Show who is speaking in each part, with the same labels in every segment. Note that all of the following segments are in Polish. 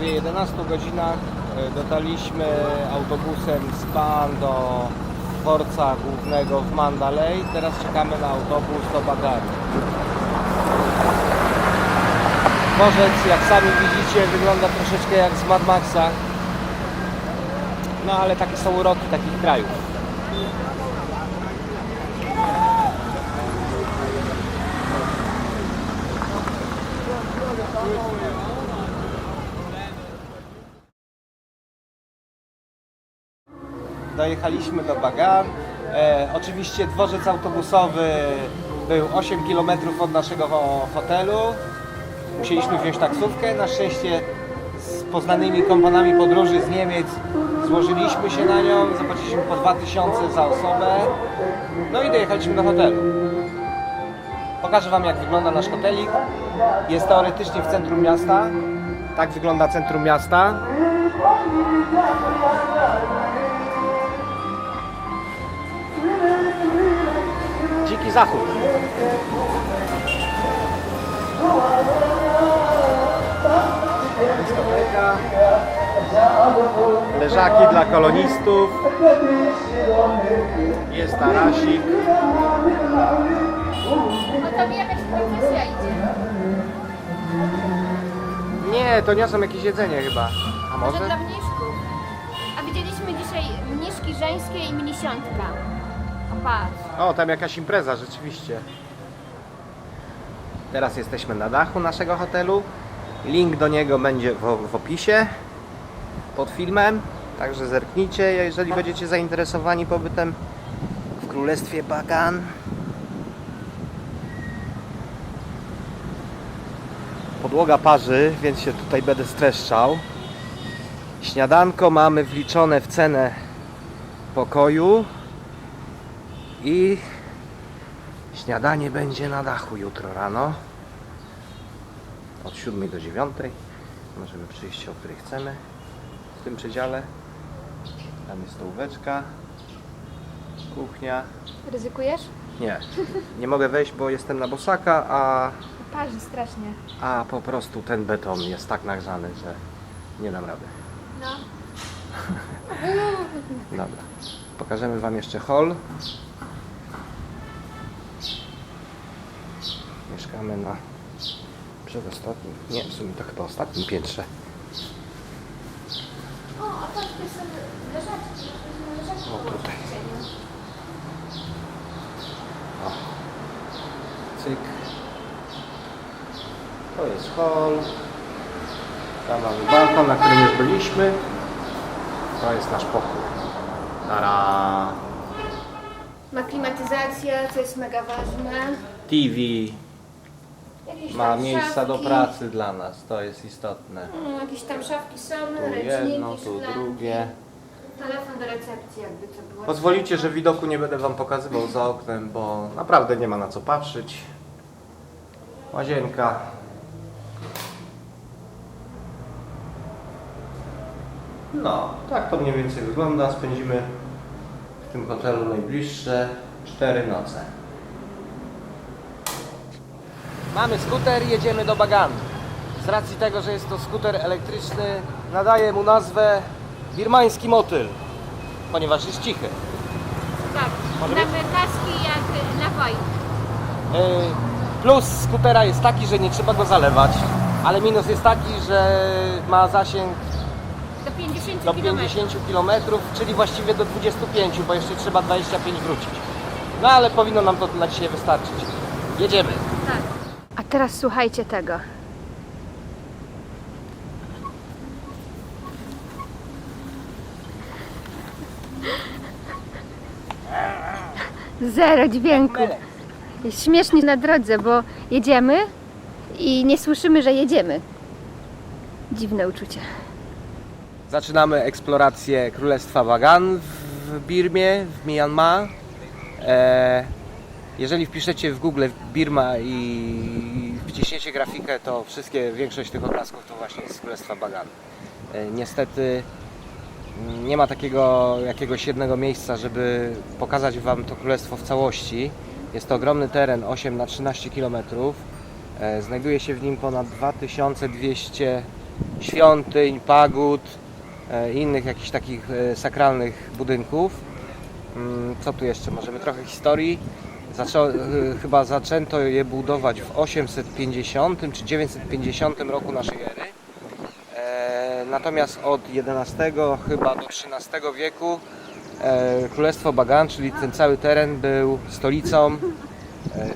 Speaker 1: Prawie 11 godzinach e, dotarliśmy autobusem z Pan do dworca głównego w Mandalay. Teraz czekamy na autobus do Bagdadu. Dworzec, jak sami widzicie, wygląda troszeczkę jak z Mad Maxa. No ale takie są uroki takich krajów. Dojechaliśmy do Bagan. E, oczywiście dworzec autobusowy był 8 km od naszego ho- hotelu. Musieliśmy wziąć taksówkę. Na szczęście z poznanymi kompanami podróży z Niemiec złożyliśmy się na nią. Zapłaciliśmy po 2000 za osobę. No i dojechaliśmy do hotelu. Pokażę Wam jak wygląda nasz hotelik. Jest teoretycznie w centrum miasta. Tak wygląda centrum miasta. Zachód. Dyskoteka. Leżaki dla kolonistów. Jest tarasik.
Speaker 2: No tam jakaś profesja idzie.
Speaker 1: Nie, to niosą jakieś jedzenie chyba. A
Speaker 2: Może
Speaker 1: może?
Speaker 2: dla mniszków. A widzieliśmy dzisiaj mniszki żeńskie i mnisiątka. O
Speaker 1: tam jakaś impreza, rzeczywiście. Teraz jesteśmy na dachu naszego hotelu. Link do niego będzie w, w opisie pod filmem. Także zerknijcie, jeżeli będziecie zainteresowani pobytem w Królestwie Bagan. Podłoga parzy, więc się tutaj będę streszczał. Śniadanko mamy wliczone w cenę pokoju. I śniadanie będzie na dachu jutro rano. Od 7 do 9. Możemy przyjść o której chcemy. W tym przedziale. Tam jest stołóweczka. Kuchnia.
Speaker 2: Ryzykujesz?
Speaker 1: Nie, nie mogę wejść, bo jestem na bosaka, a,
Speaker 2: Parzy strasznie.
Speaker 1: a po prostu ten beton jest tak nagrzany, że nie dam rady.
Speaker 2: No.
Speaker 1: Dobra. Pokażemy Wam jeszcze hall. Mieszkamy na przedostatnim, nie, w sumie to chyba ostatnim piętrze.
Speaker 2: O, a to są leżaczki.
Speaker 1: O, tutaj. O. Cyk. To jest hall. Tam mamy balkon, na którym już byliśmy. To jest nasz pokój. Tara.
Speaker 2: Ma klimatyzację, co jest mega ważne.
Speaker 1: TV.
Speaker 2: Jakieś
Speaker 1: Ma
Speaker 2: tam
Speaker 1: miejsca do
Speaker 2: szafki.
Speaker 1: pracy dla nas, to jest istotne.
Speaker 2: Mm, jakieś tam szafki są,
Speaker 1: Tu
Speaker 2: ręczniki,
Speaker 1: jedno, tu
Speaker 2: szklanki.
Speaker 1: drugie.
Speaker 2: Telefon do recepcji, jakby to było.
Speaker 1: Pozwolicie, że widoku nie będę Wam pokazywał za oknem, bo naprawdę nie ma na co patrzeć. Łazienka. No, tak to mniej więcej wygląda. Spędzimy w tym hotelu najbliższe 4 noce. Mamy skuter, jedziemy do Bagan. Z racji tego, że jest to skuter elektryczny, nadaję mu nazwę birmański motyl, ponieważ jest cichy.
Speaker 2: Tak,
Speaker 1: Może
Speaker 2: mamy kaski jak na wojnie.
Speaker 1: Yy, Plus skutera jest taki, że nie trzeba go zalewać, ale minus jest taki, że ma zasięg
Speaker 2: Do 50
Speaker 1: do
Speaker 2: km.
Speaker 1: 50 km, czyli właściwie do 25, bo jeszcze trzeba 25 wrócić. No ale powinno nam to na dzisiaj wystarczyć. Jedziemy.
Speaker 2: A teraz słuchajcie tego. Zero dźwięku. Jest śmiesznie na drodze, bo jedziemy i nie słyszymy, że jedziemy. Dziwne uczucie.
Speaker 1: Zaczynamy eksplorację Królestwa Bagan w Birmie, w Myanmar. E, jeżeli wpiszecie w Google Birma i wciśniecie grafikę, to wszystkie, większość tych obrazków to właśnie jest z Królestwa Bagan. E, niestety mm, nie ma takiego jakiegoś jednego miejsca, żeby pokazać Wam to królestwo w całości. Jest to ogromny teren, 8 na 13 km. E, Znajduje się w nim ponad 2200 świątyń, pagód, e, innych jakichś takich sakralnych budynków. Mm, Co tu jeszcze? Możemy trochę historii. Zaczą, e, chyba zaczęto je budować w 850 czy 950 roku naszej ery. E, Natomiast od XI chyba do XIII wieku e, Królestwo Bagan, czyli ten cały teren był stolicą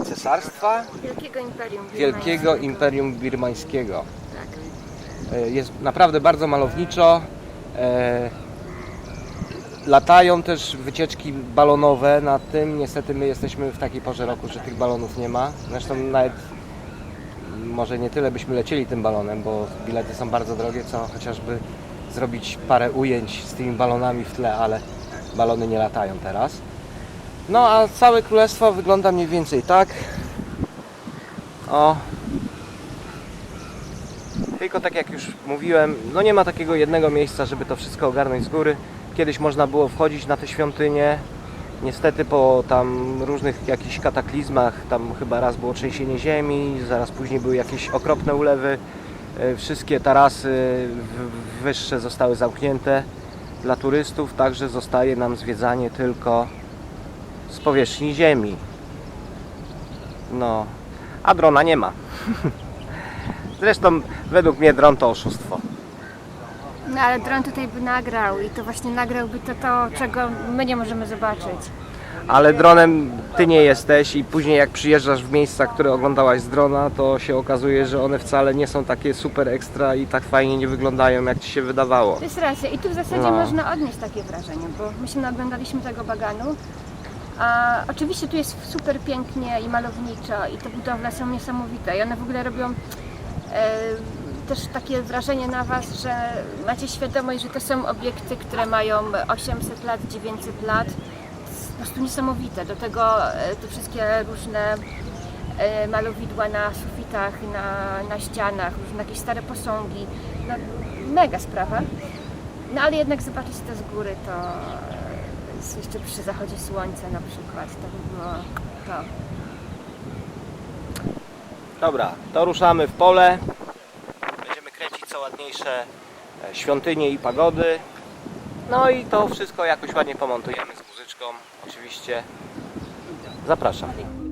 Speaker 1: e, cesarstwa
Speaker 2: Wielkiego Imperium
Speaker 1: Wielkiego Imperium Birmańskiego.
Speaker 2: Tak.
Speaker 1: E, Jest naprawdę bardzo malowniczo. E, Latają też wycieczki balonowe na tym. Niestety my jesteśmy w takiej porze roku, że tych balonów nie ma. Zresztą nawet może nie tyle byśmy lecieli tym balonem, bo bilety są bardzo drogie, co chociażby zrobić parę ujęć z tymi balonami w tle, ale balony nie latają teraz. No a całe królestwo wygląda mniej więcej tak. O. Tylko tak jak już mówiłem, no nie ma takiego jednego miejsca, żeby to wszystko ogarnąć z góry. Kiedyś można było wchodzić na te świątynie. Niestety po tam różnych jakichś kataklizmach, tam chyba raz było trzęsienie ziemi, zaraz później były jakieś okropne ulewy. E, Wszystkie tarasy wyższe zostały zamknięte dla turystów, także zostaje nam zwiedzanie tylko z powierzchni ziemi. No, a drona nie ma. Zresztą według mnie dron to oszustwo.
Speaker 2: No ale dron tutaj by nagrał i to właśnie nagrałby to, to czego my nie możemy zobaczyć.
Speaker 1: Ale dronem ty nie jesteś i później jak przyjeżdżasz w miejsca, które oglądałaś z drona, to się okazuje, że one wcale nie są takie super ekstra i tak fajnie nie wyglądają, jak ci się wydawało.
Speaker 2: To jest racja i tu w zasadzie
Speaker 1: No.
Speaker 2: można odnieść takie wrażenie, bo my się naoglądaliśmy tego baganu. A oczywiście tu jest super pięknie i malowniczo i te budowle są niesamowite i one w ogóle robią e, też takie wrażenie na Was, że macie świadomość, że to są obiekty, które mają 800 lat, 900 lat. To jest po prostu niesamowite. Do tego e, te wszystkie różne e, malowidła na sufitach, na, na ścianach, różne jakieś stare posągi. No, mega sprawa. No ale jednak zobaczyć to z góry to jeszcze przy zachodzie słońca na przykład, to by było to.
Speaker 1: Dobra, to ruszamy w pole. Będziemy kręcić co ładniejsze e, świątynie i pagody. No i to wszystko jakoś ładnie pomontujemy z muzyczką, oczywiście. Zapraszam.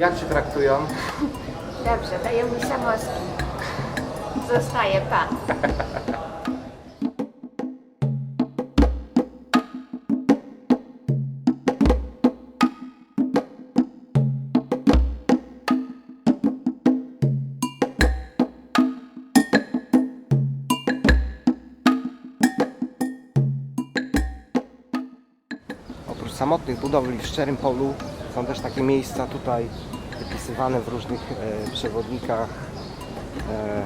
Speaker 1: Jak Cię traktują?
Speaker 2: Dobrze, dają mi samozki. Zostaje Pan.
Speaker 1: Oprócz samotnych budowli w szczerym polu są też takie miejsca tutaj wypisywane w różnych e, przewodnikach. E,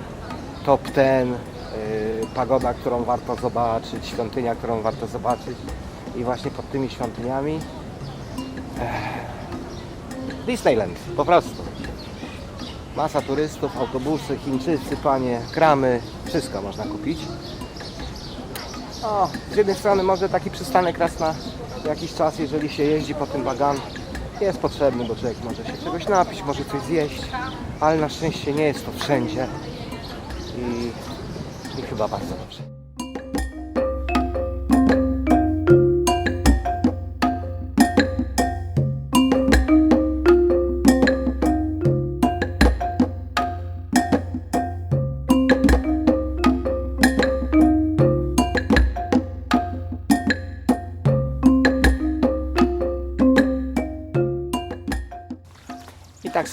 Speaker 1: top ten, e, pagoda, którą warto zobaczyć, świątynia, którą warto zobaczyć. I właśnie pod tymi świątyniami e, Disneyland, po prostu. Masa turystów, autobusy, Chińczycy, panie, kramy, wszystko można kupić. O, z jednej strony może taki przystanek raz na jakiś czas, jeżeli się jeździ po tym bagan, jest potrzebny, bo człowiek może się czegoś napić, może coś zjeść, ale na szczęście nie jest to wszędzie i, i chyba bardzo dobrze.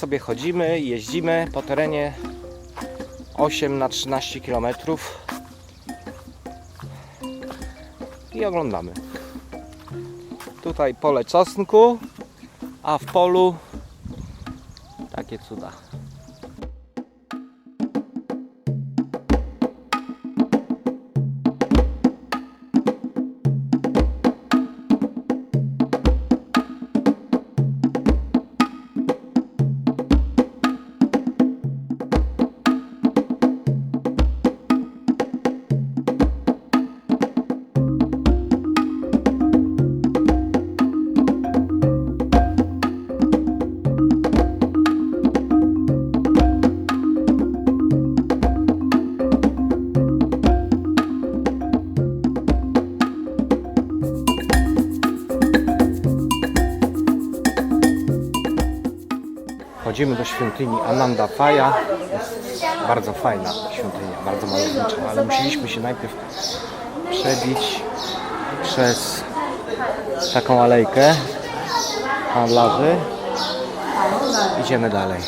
Speaker 1: Sobie chodzimy, jeździmy po terenie 8 na 13 km i oglądamy. Tutaj pole czosnku, a w polu takie cuda. Chodzimy do świątyni Ananda Faya. Jest bardzo fajna świątynia, bardzo malownicza, ale musieliśmy się najpierw przebić przez taką alejkę handlarzy. Idziemy dalej.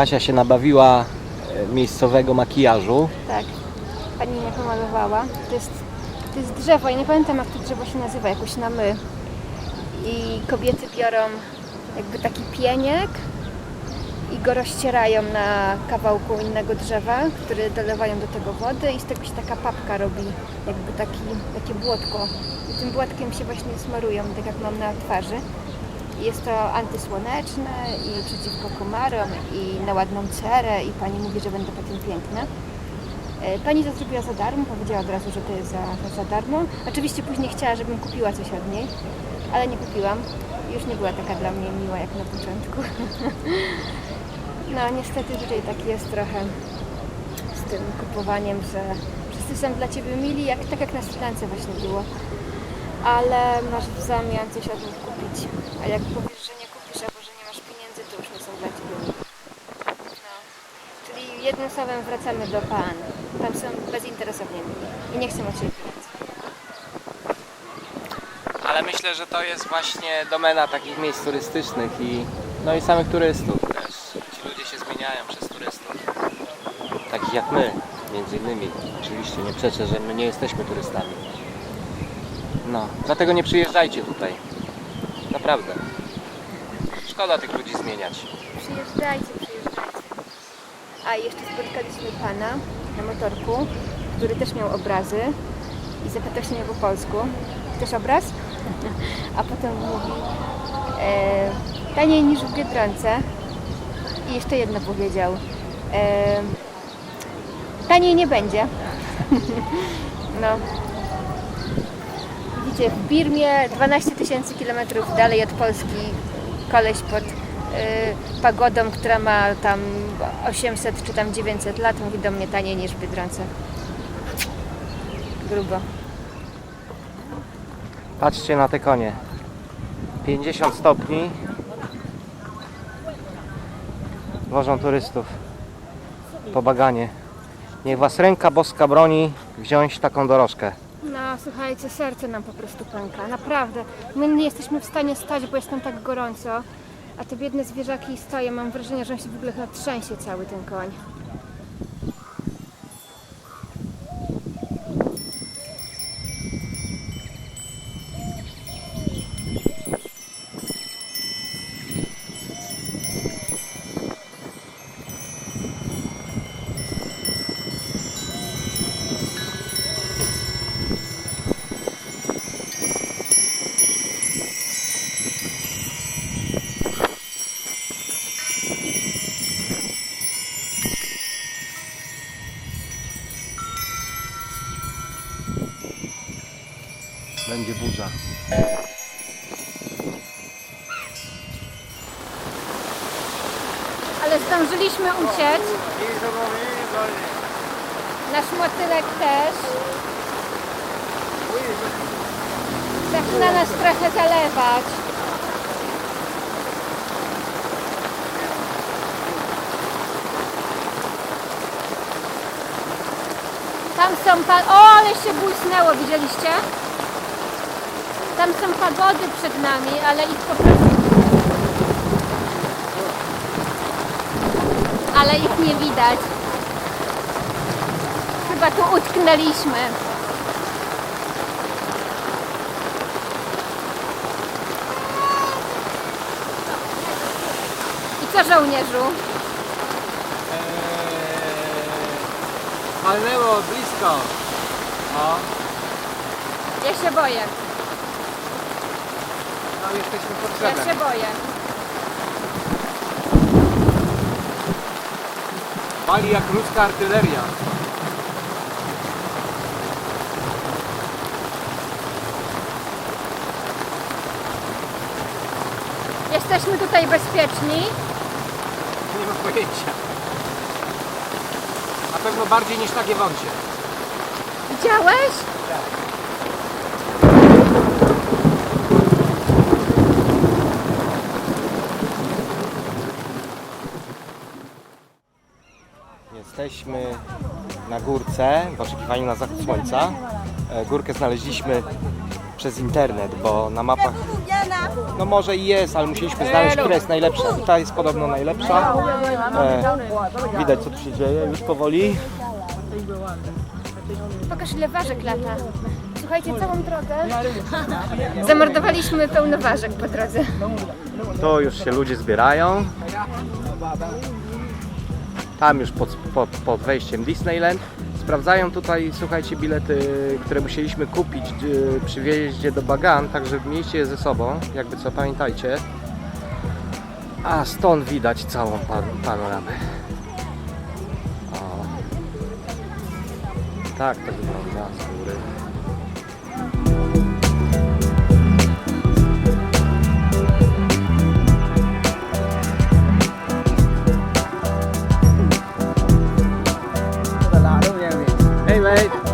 Speaker 1: Kasia się nabawiła e, miejscowego makijażu.
Speaker 2: Tak, pani mnie pomalowała. To jest, to jest drzewo, ja nie pamiętam jak to drzewo się nazywa, jakoś na my. I kobiety biorą jakby taki pieniek i go rozcierają na kawałku innego drzewa, który dolewają do tego wody i z tego się taka papka robi, jakby taki, takie błotko. I tym błotkiem się właśnie smarują, tak jak mam na twarzy. Jest to antysłoneczne i przeciwko komarom i na ładną cerę i pani mówi, że będę potem piękna. E, Pani to zrobiła za darmo, powiedziała od razu, że to jest za, za darmo. Oczywiście później chciała, żebym kupiła coś od niej, ale nie kupiłam. Już nie była taka dla mnie miła jak na początku. No niestety tutaj tak jest trochę z tym kupowaniem, że wszyscy są dla Ciebie mili, jak, tak jak na Sri właśnie było. Ale masz w zamian coś od nich kupić. A jak powiesz, że nie kupisz albo że nie masz pieniędzy, to już nie są dla Ciebie. No. Czyli jednym słowem wracamy do pan. Tam są bezinteresownie mili i nie chcę od Ciebie pieniędzy.
Speaker 1: Ale myślę, że to jest właśnie domena takich miejsc turystycznych i no i samych turystów też. Ci ludzie się zmieniają przez turystów. Takich jak my, między innymi. Oczywiście nie przeczę, że my nie jesteśmy turystami. No, dlatego nie przyjeżdżajcie tutaj. Naprawdę. Szkoda tych ludzi zmieniać.
Speaker 2: Przyjeżdżajcie, przyjeżdżajcie. A jeszcze spotkaliśmy pana na motorku, który też miał obrazy i zapytał się mnie po polsku. Chcesz obraz? A potem mówi e, taniej niż w Biedronce. I jeszcze jedno powiedział. E, taniej nie będzie. no. W Birmie 12 tysięcy kilometrów dalej od Polski koleś pod y, pagodą, która ma tam 800 czy tam 900 lat, mówi do mnie taniej niż w Biedronce. grubo.
Speaker 1: Patrzcie na te konie. 50 stopni. Wożą turystów po baganie. Niech was ręka boska broni wziąć taką dorożkę.
Speaker 2: Słuchajcie, serce nam po prostu pęka, naprawdę. My nie jesteśmy w stanie stać, bo jest tam tak gorąco. A te biedne zwierzaki stoją, mam wrażenie, że on się w ogóle trzęsie cały ten koń.
Speaker 1: Będzie burza.
Speaker 2: Ale zdążyliśmy uciec. Nasz motylek też. Zaczyna nas trochę zalewać. Tam są pa... O, ale się błysnęło, widzieliście? Tam są pagody przed nami, ale ich po prostu... Ale ich nie widać. Chyba tu utknęliśmy. Co żołnierzu?
Speaker 1: Palnęło blisko. O,
Speaker 2: Ja się boję.
Speaker 1: no jesteśmy
Speaker 2: Ja
Speaker 1: potrzebne.
Speaker 2: się boję.
Speaker 1: Pali jak ludzka artyleria.
Speaker 2: Jesteśmy tutaj bezpieczni.
Speaker 1: Pojęcia. Na pewno bardziej niż takie wącie.
Speaker 2: Widziałeś?
Speaker 1: Jesteśmy na górce w oczekiwaniu na zachód słońca. E, Górkę znaleźliśmy przez internet, bo na mapach no może i jest, ale musieliśmy znaleźć, która jest najlepsza. Ta jest podobno najlepsza. E, widać co tu się dzieje już powoli.
Speaker 2: Pokaż ile ważek lata. Słuchajcie, całą drogę zamordowaliśmy pełno ważek po drodze.
Speaker 1: Tu już się ludzie zbierają. Tam już pod, pod, pod wejściem Disneyland. Sprawdzają tutaj, słuchajcie, bilety, które musieliśmy kupić y, przy wjeździe do Bagan, także miejcie je ze sobą, jakby co, pamiętajcie. A stąd widać całą pan, panoramę. O. Tak to wygląda z